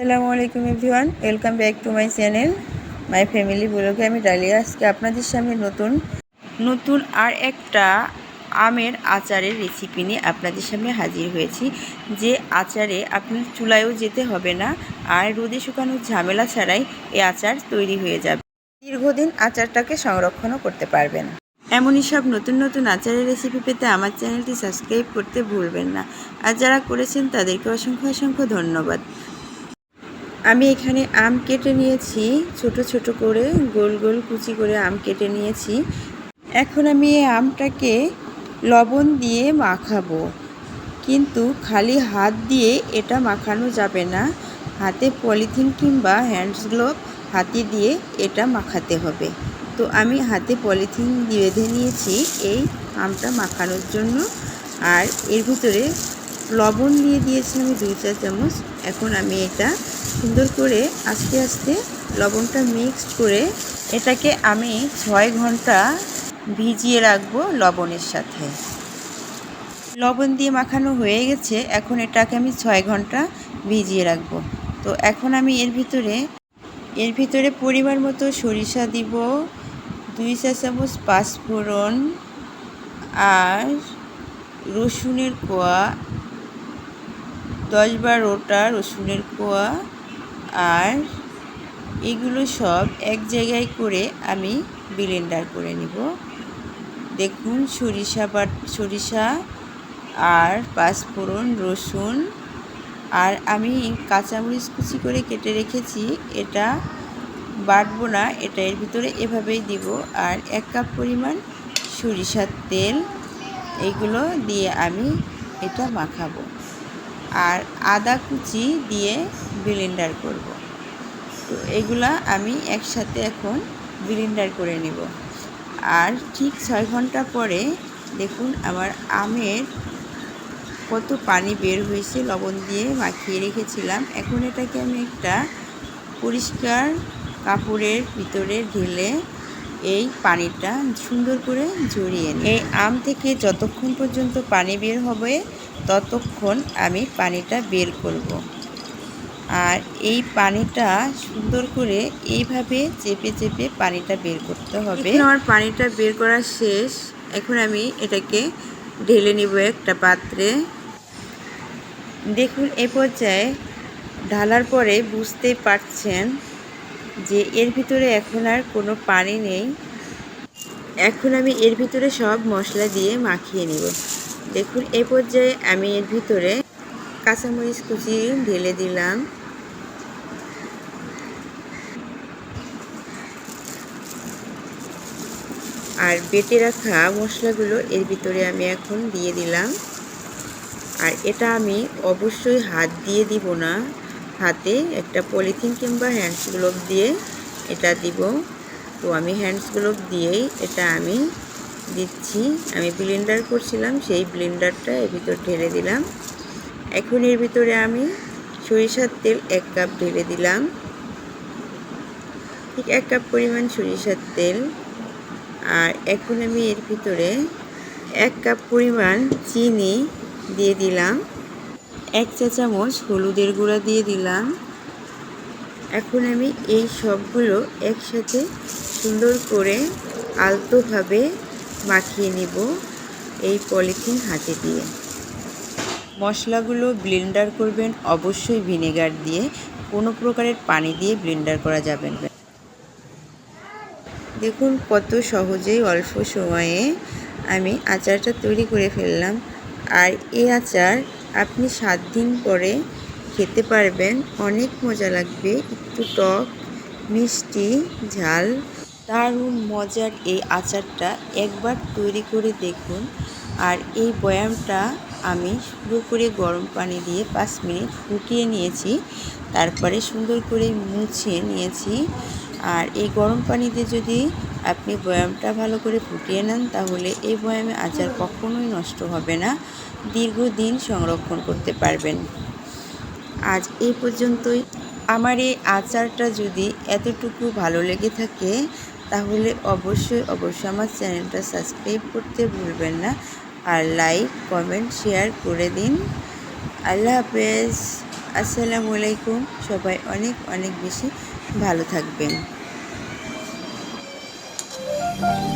আসসালামু আলাইকুম everyone, welcome back to my channel, my family ব্লগে আমি ডালিয়া। আজকে আপনাদের সামনে নতুন নতুন আর একটা আমের আচারের রেসিপি নিয়ে আপনাদের সামনে হাজির হয়েছি। যে আচারে আপনার চুলায়ও যেতে হবে না, আর রোদে শুকানোর ঝামেলা ছাড়াই এই আচার তৈরি হয়ে যাবে। দীর্ঘদিন আচারটাকে সংরক্ষণও করতে পারবেন। এমনই সব নতুন নতুন আচারের রেসিপি পেতে আমার চ্যানেলটি সাবস্ক্রাইব করতে ভুলবেন না। আর যারা করেছেন তাদেরকে অসংখ্য অসংখ্য ধন্যবাদ। আমি এখানে আম কেটে নিয়েছি, ছোট ছোট করে, গোল গোল কুচি করে আম কেটে নিয়েছি। এখন আমি এই আমটাকে লবণ দিয়ে মাখাবো। কিন্তু খালি হাত দিয়ে এটা মাখানো যাবে না। হাতে পলিথিন কিংবা হ্যান্ডস গ্লোভ হাতে দিয়ে এটা মাখাতে হবে। তো আমি হাতে পলিথিন বেঁধে নিয়েছি এই আমটা মাখানোর জন্য। আর এর ভিতরে লবণ দিয়ে দিয়েছি আমি দুই চা চামচ। এখন আমি এটা সুন্দর করে আস্তে আস্তে লবণটা মিক্সড করে এটাকে আমি ছয় ঘণ্টা ভিজিয়ে রাখব লবণের সাথে। লবণ দিয়ে মাখানো হয়ে গেছে, এখন এটাকে আমি ছয় ঘণ্টা ভিজিয়ে রাখব। তো এখন আমি এর ভিতরে এর ভিতরে পরিমাণ মতো সরিষা দিব, দুই চা চামচ পাঁচফোড়ন আর রসুনের কোয়া, দশ বারোটা রসুনের কোয়া আর এগুলো সব এক জায়গায় করে আমি ব্লেন্ডার করে নিব। দেখুন, সরিষা বাট সরিষা আর পাঁচফোড়ন, রসুন আর আমি কাঁচামরিচ কুচি করে কেটে রেখেছি। এটা বাটবো না, এটা এর ভিতরে এভাবেই দিব। আর এক কাপ পরিমাণ সরিষার তেল, এইগুলো দিয়ে আমি এটা মাখাবো। আর আদা কুচি দিয়ে ব্লেন্ডার করব। তো এগুলা আমি একসাথে এখন ব্লেন্ডার করে নেব আর ঠিক ছয় ঘণ্টা পরে দেখুন আমার আমের কত পানি বের হয়েছে, লবণ দিয়ে মাখিয়ে রেখেছিলাম এখন এটাকে আমি একটা পরিষ্কার কাপড়ের ভিতরে ঢেলে এই পানিটা সুন্দর করে ঝরিয়ে নিই। এই আম থেকে যতক্ষণ পর্যন্ত পানি বের হবে, ততক্ষণ আমি পানিটা বের করব। আর এই পানিটা সুন্দর করে এইভাবে চেপে চেপে পানিটা বের করতে হবে। আমার পানিটা বের করা শেষ। এখন আমি এটাকে ঢেলে নিব একটা পাত্রে। দেখুন, এ পর্যায়ে ঢালার পরে বুঝতেই পারছেন যে এর ভিতরে এখন আর কোনো পানি নেই। এখন আমি এর ভিতরে সব মশলা দিয়ে মাখিয়ে নিব। দেখুন, এ পর্যায়ে আমি এর ভিতরে কাঁচামরিচ কুচি ঢেলে দিলাম। আর বেটে রাখা মশলাগুলো এর ভিতরে আমি এখন দিয়ে দিলাম। আর এটা আমি অবশ্যই হাত দিয়ে দিব না। হাতে একটা পলিথিন কিংবা হ্যান্ডস গ্লোভ দিয়ে এটা দিব। তো আমি হ্যান্ডস গ্লোভ দিয়েই এটা আমি দিচ্ছি। আমি ব্লেন্ডার করছিলাম, সেই ব্লেন্ডারটা এর ভিতর ঢেলে দিলাম। এখন এর ভিতরে আমি সরিষার তেল এক কাপ ঢেলে দিলাম। ঠিক এক কাপ পরিমাণ সরিষার তেল। আর এখন আমি এর ভিতরে এক কাপ পরিমাণ চিনি দিয়ে দিলাম। এক চা চামচ হলুদের গুঁড়া দিয়ে দিলাম। এখন আমি এই সবগুলো একসাথে সুন্দর করে আলতোভাবে মাখিয়ে নিব এই পলিথিন হাতে দিয়ে। মশলাগুলো ব্লেন্ডার করবেন, অবশ্যই ভিনেগার দিয়ে। কোনো প্রকারের পানি দিয়ে ব্লেন্ডার করা যাবে না। দেখুন কত সহজেই অল্প সময়ে আমি আচারটা তৈরি করে ফেললাম। আর এই আচার আপনি সাত দিন পরে খেতে পারবেন। অনেক মজা লাগবে। একটু টক, মিষ্টি, ঝাল। দারুণ মজার এই আচারটা একবার তৈরি করে দেখুন। আর এই বয়ামটা আমি সুন্দর করে গরম পানি দিয়ে পাঁচ মিনিট ফুটিয়ে নিয়েছি। তারপরে সুন্দর করে মুছিয়ে নিয়েছি। আর এই গরম পানিতে যদি আপনি বয়ামটা ভালো করে ফুটিয়ে নেন, তাহলে এই বয়ামে আচার কখনোই নষ্ট হবে না। দীর্ঘদিন সংরক্ষণ করতে পারবেন। আজ এই পর্যন্তই। আমার এই আচারটা যদি এতটুকু ভালো লেগে থাকে, তাহলে অবশ্যই অবশ্যই আমার চ্যানেলটা সাবস্ক্রাইব করতে ভুলবেন না আর লাইক, কমেন্ট, শেয়ার করে দিন। আল্লাহ হাফেজ। আসসালামু আলাইকুম। সবাই অনেক অনেক বেশি ভালো থাকবেন। thank you